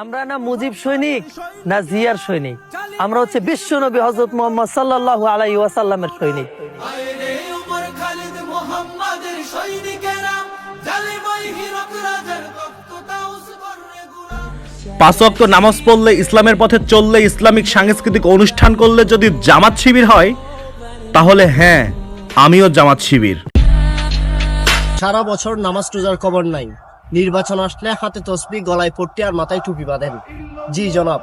আমরা না মুজিব সৈনিক না জিয়ার সৈনিক। আমরা হচ্ছে বিশ্ব নবী হজরত মোহাম্মদ সাল্লাহ আলাই ওয়াসাল্লামের সৈনিক। পাঁচ ওয়াক্ত নামাজ পড়লে ইসলামের পথে চললে ইসলামিক সাংস্কৃতিক অনুষ্ঠান করলে যদি জামাত শিবির হয় তাহলে হ্যাঁ আমিও জামাত শিবির। সারা বছর নামাজ রোজার খবর নাই। নির্বাচন আসলে হাতে তসবি, গলায় পট্টি আর মাথায় টুপি বাঁধেন। জি, জনাব,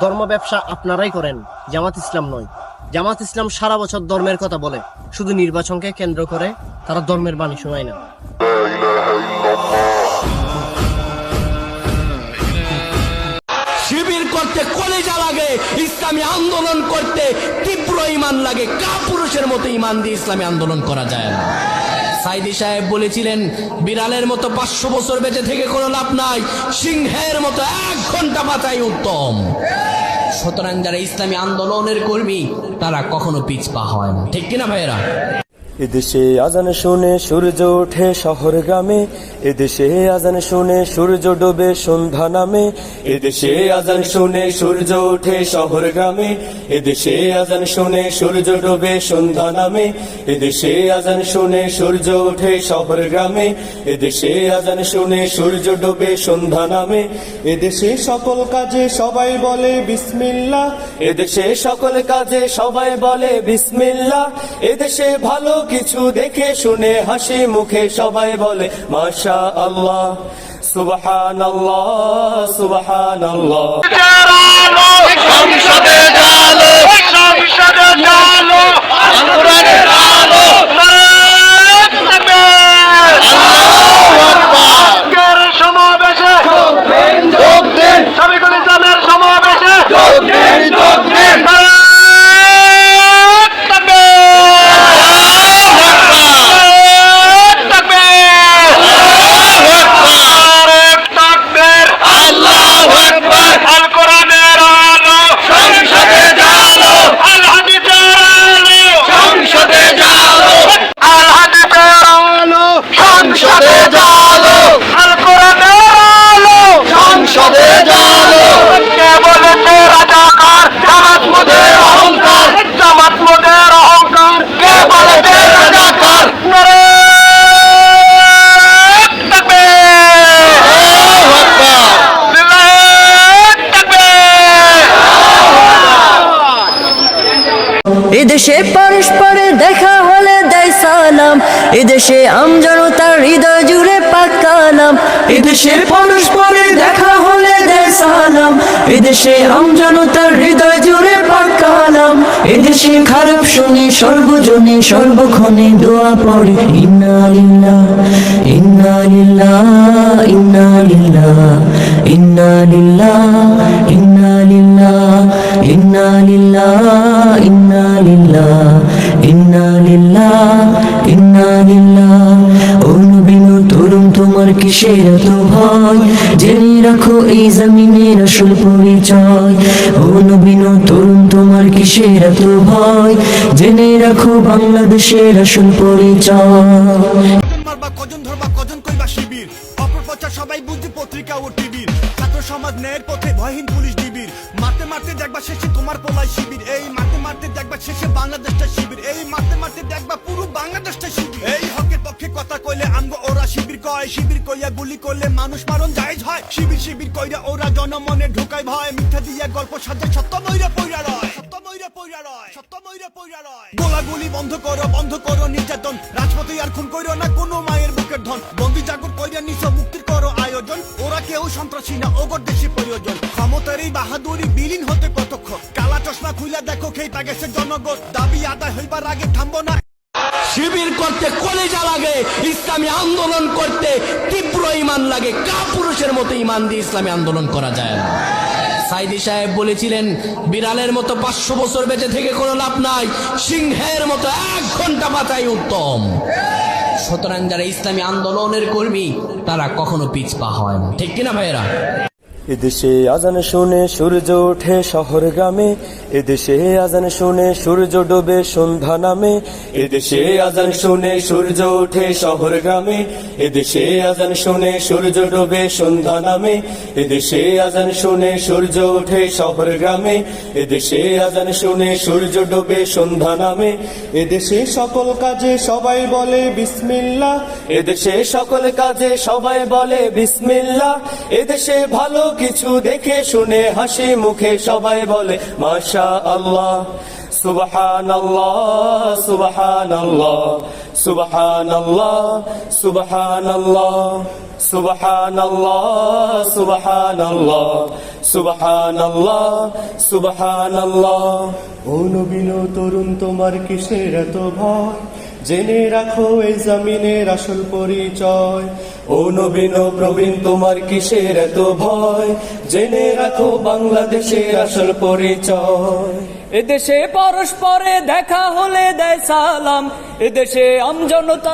ধর্ম ব্যবসা আপনারাই করেন, জামাত ইসলাম নয়। জামাত ইসলাম সারা বছর ধর্মের কথা বলে, শুধু নির্বাচনকে কেন্দ্র করে তারা ধর্মের বাণী শোনায় না। শিবির করতে কলেজা লাগে, ইসলামী আন্দোলন করতে তীব্র ইমান লাগে। কাপুরুষের মতো ইমান দিয়ে ইসলামী আন্দোলন করা যায় না। সাইদি সাহেব বলেছিলেন, বিড়ালের মতো পাঁচশো বছর বেঁচে থেকে কোনো লাভ নাই, সিংহের মতো এক ঘণ্টা বাঁচাই উত্তম। সুতরাং যারা ইসলামী আন্দোলনের কর্মী, তারা কখনো পিছপা হয় না। ঠিক কিনা ভাইয়েরা? এদেশে আজান শুনে সূর্য ওঠে শহর গ্রামে। এদেশে আজান শুনে সূর্য ডোবে সন্ধ্যা নামে। এদেশে আজান শুনে সূর্য ওঠে শহর গ্রামে। এদেশে আজান শুনে সূর্য ডোবে সন্ধ্যা নামে। এদেশে আজান শুনে সূর্য ওঠে শহর গ্রামে। এদেশে আজান শুনে সূর্য ডোবে সন্ধ্যা নামে। এদেশে সকল কাজে সবাই বলে বিসমিল্লাহ। এদেশে সকল কাজে সবাই বলে বিসমিল্লাহ। এদেশে ভালো কিছু দেখে শুনে হাসি মুখে সবাই বলে মাশা আল্লাহ সুবহান আল্লাহ সুবহান আল্লাহ পাকালাম এদেশে পরস্পরে দেখা হলে দেয় সালাম। এদেশে আমজনতার হৃদয় জুড়ে পাকালাম এদেশে খারাপ শুনে সর্বজনে সর্বক্ষণে দোয়া পড়ে। ইন্না লিল্লাহ ইন্না লিল্লাহ ইন্না লিল্লাহ ইন্না লিল্লাহ ইন্না লিল্লাহ ইন্না লিল্লাহ ইন্না লিল্লাহ। কিসের এত ভয়, জেনে রাখো এই জমিনের আসল পরিচয়। ও নবীন তরুণ, তোমার কিসের এত ভয়? জেনে রাখো বাংলাদেশের আসল পরিচয়। সবাই পত্রিকা ও টিভির ছাত্র সমাজ ন্যায়ের পথে ভয়হীন পুলিশ ডিবির। মারতে মারতে দেখবা শেষে তোমার শিবির। এই মারতে মারতে দেখবা শেষে বাংলাদেশটা শিবির। এই মারতে মারতে দেখবা পুরো বাংলাদেশটা শিবির। কয় শিবির কইয়া গুলি করলে মানুষ মারণ জায়েজ হয়। শিবির শিবির কইরা ওরা জনমনে ঢোকায় ভয়, মিথ্যা দিয়া গল্প সাজে, সত্য ময়রা পইরা রয়, সত্য ময়রা পইরা রয়, সত্য ময়রা পইরা রয়। গোলাগুলি বন্ধ করো বন্ধ করো নির্যাতন। রাজপথে আর খুন কইরো না, কোনো মায়ের বুকের ধন। বন্দি জাগর কইরা নিছ, মুক্তির করো আয়োজন। ওরা কেউ সন্ত্রাসী না, ওগর দেশি প্রয়োজন। ক্ষমতার এই বাহাদুরি বিলীন হতে কতক্ষণ? কালা চশমা খুইলা দেখো, খেই গেছে জনগণ। দাবি আদায় হইবার আগে থামবো না শিবির করতে, কলেজা লাগে, ইসলামী আন্দোলন করতে, তীব্র ইমান লাগে। কাপুরুষের মতো ইমান দিয়ে ইসলামী আন্দোলন করা যায় না। সাইদি সাহেব বলেছিলেন, বিড়ালের মতো পাঁচশো বছর বেঁচে থেকে কোনো লাভ নাই, সিংহের মতো এক ঘণ্টা বাঁচাই উত্তম। সুতরাং যারা ইসলামী আন্দোলনের কর্মী, তারা কখনো পিছপা হয় না। ঠিক কিনা ভাইয়েরা? এদেশে আজান শুনে, সূর্য ওঠে শহর গ্রামে। এদেশে আজান শুনে, সূর্য ডোবে সন্ধ্যা নামে। এদেশে আজান শুনে, সূর্য ওঠে শহর গ্রামে। এদেশে আজান শুনে, সূর্য ডোবে সন্ধ্যা নামে। এদেশে আজান শুনে, সূর্য ওঠে শহর গ্রামে। এদেশে আজান শুনে, সূর্য ডোবে সন্ধ্যা নামে। এদেশে সকল কাজে সবাই বলে বিসমিল্লাহ। এদেশে সকল কাজে সবাই বলে বিসমিল্লাহ। এদেশে ভালো কিছু দেখে শুনে হাসি মুখে সবাই বলে মাশা আল্লাহ সুবহান সুবহান সুবহান সুবহান সুবহান সুবহান সুবহান সুবহান ও নবীন তরুণ, তোমার কিসের এত ভয়? জেনে রাখো এই জমিনের আসল পরিচয়। ও নবীন প্রবীণ, তোমার কিসের এত ভয়? জেনে রাখো বাংলাদেশের আসল পরিচয়। এদেশে পরস্পরে দেখা হলে দেয় সালাম, এদেশে আমজনতা